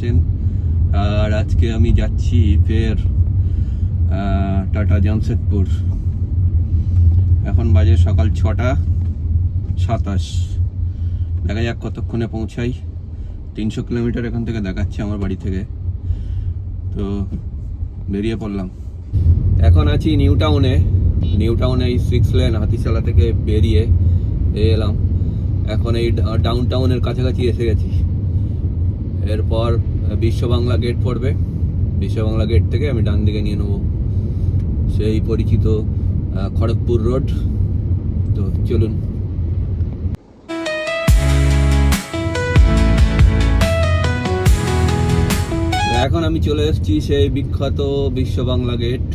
পাচ্ছেন আর আজকে আমি যাচ্ছি ফের টাটা জামশেদপুর। এখন বাজে সকাল ছটা সাতাশ। দেখা যাক কতক্ষণে পৌঁছাই। তিনশো কিলোমিটার এখান থেকে দেখাচ্ছে আমার বাড়ি থেকে। তো বেরিয়ে পড়লাম। এখন আছি নিউ টাউনে। নিউ টাউনে এই সিক্স লেন হাতিশালা থেকে বেরিয়ে এলাম। এখন এই ডাউন টাউনের কাছাকাছি এসে গেছি। এরপর বিশ্ব বাংলা গেট পড়বে। বিশ্ব বাংলা গেট থেকে আমি ডান দিকে নিয়ে নেব। সেই পরিচিত খড়গপুর রোড তো চলুন। এখন আমি চলে এসেছি সেই বিখ্যাত বিশ্ব বাংলা গেট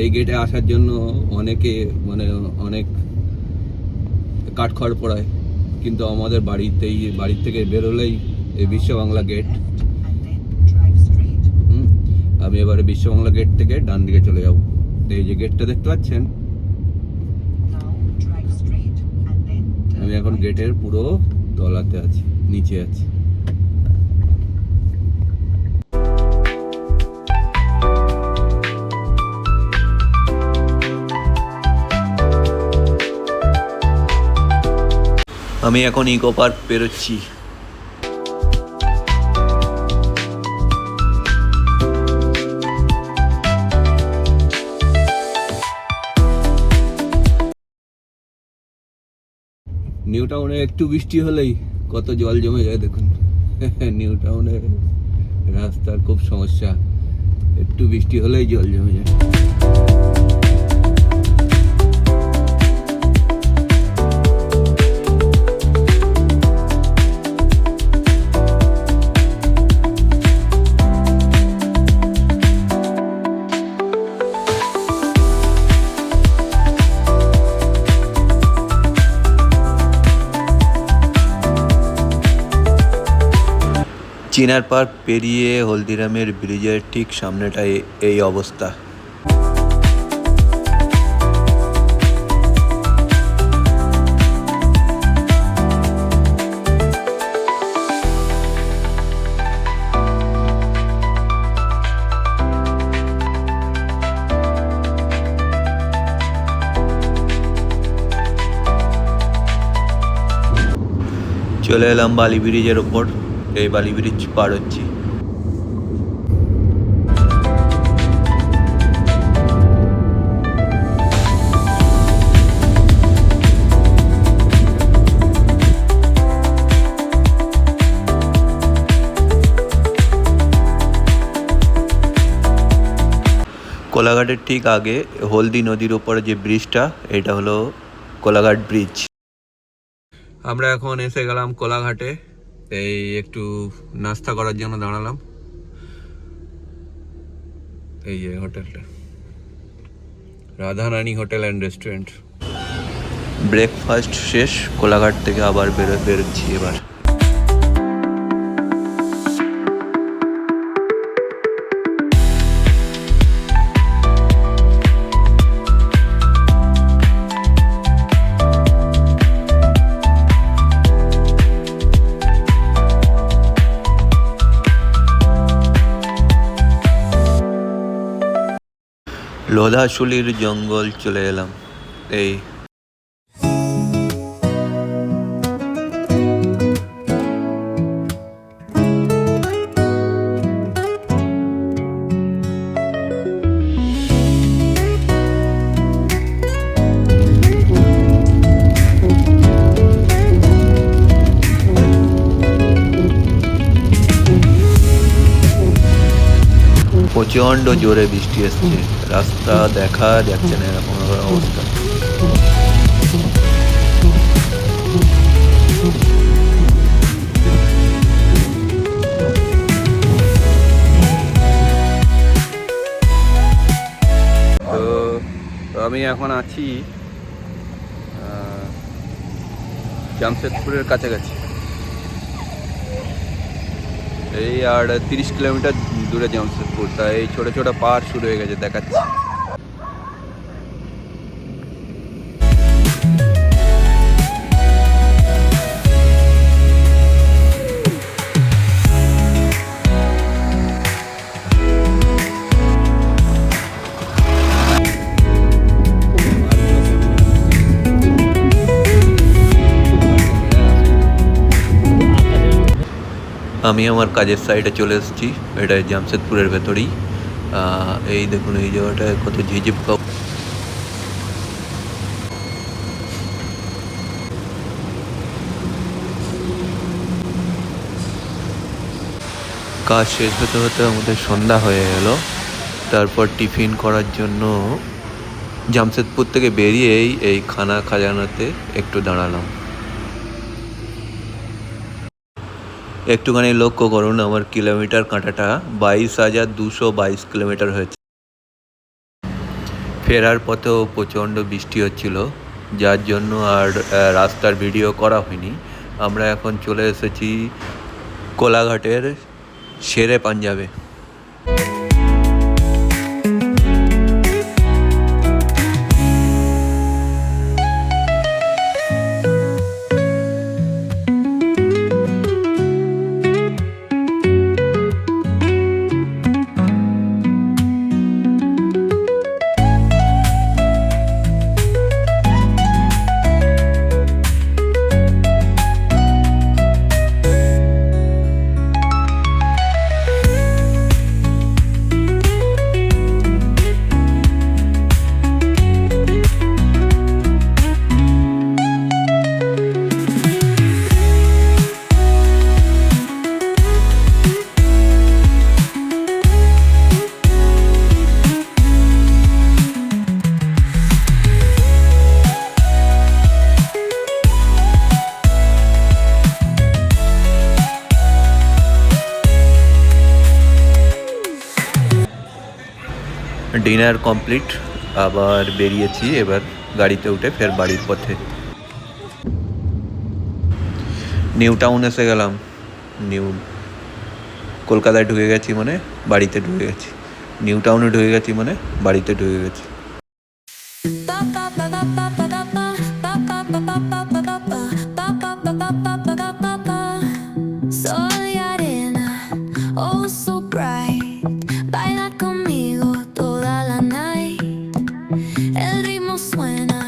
এই গেটে আসার জন্য অনেকে মানে অনেক কাঠখড় পড়ায়। কিন্তু আমাদের বাড়িতেই, বাড়ির থেকে বেরোলেই এই বিশ্ব বাংলা গেট আমি এবারে বিশ্ব বাংলা গেট থেকে ডান দিকে চলে যাব। এই যে গেটটা দেখতে পাচ্ছেন? আমি এখন গেটের পুরো তলাতে আছি, নিচে আছি। আমি এখন ইকো পার্ক পেরোচ্ছি। নিউ টাউনে একটু বৃষ্টি হলেই কত জল জমে যায় দেখুন। নিউ টাউনে রাস্তার খুব সমস্যা। একটু বৃষ্টি হলেই জল জমে যায়। চিনার পার্ক পেরিয়ে হলদিরামের ব্রিজের ঠিক সামনেটায় এই অবস্থা। চলে এলাম বালি ব্রিজের ওপর। এই বালি ব্রিজ পার হচ্ছি। কোলাঘাটের ঠিক আগে হলদি নদীর ওপরে যে ব্রিজটা, এটা হলো কোলাঘাট ব্রিজ। আমরা এখন এসে গেলাম কোলাঘাটে। এই একটু নাস্তা করার জন্য দাঁড়ালাম। এই যে হোটেলটা। Radharani hotel and restaurant. Breakfast শেষ, কোলাঘাট থেকে আবার বেরো, বেরোচ্ছি এবার। লোধাশুলির জঙ্গল চলে এলাম। এই প্রচণ্ড জোরে বৃষ্টি এসছে। রাস্তা দেখা যাচ্ছে না, এরকম অবস্থা। আমি এখন আছি জামশেদপুরের কাছাকাছি। এই আর তিরিশ কিলোমিটার দূরে জামশেদপুর তা এই ছোট ছোট পাহাড় শুরু হয়ে গেছে, দেখাচ্ছি। আমি আমার কাজের সাইডে চলে এসেছি। এটা জামশেদপুরের ভেতরেই। এই দেখুন, এই জায়গাটায় কত ঝিঝিপ কাজ শেষ হতে হতে আমাদের সন্ধ্যা হয়ে গেল। তারপর টিফিন করার জন্য জামশেদপুর থেকে বেরিয়েই এই খানা খাজানাতে একটু দাঁড়ালাম। একটুখানি লক্ষ্য করুন, আমার কিলোমিটার কাঁটাটা বাইশ হাজার দুশো বাইশ কিলোমিটার হয়েছে। ফেরার পথেও প্রচণ্ড বৃষ্টি হচ্ছিল, যার জন্য আর রাস্তার ভিডিও করা হয়নি। আমরা এখন চলে এসেছি কোলাঘাটের সেরে পাঞ্জাবে। ডিনার কমপ্লিট, আবার বেরিয়েছি, এবার গাড়িতে উঠে ফের বাড়ির পথে। নিউ টাউন এসে গেলাম। নিউ, কলকাতায় ঢুকে গেছি মানে বাড়িতে ঢুকে গেছি। নিউ টাউনে ঢুকে গেছি মানে বাড়িতে ঢুকে গেছি। Soy when I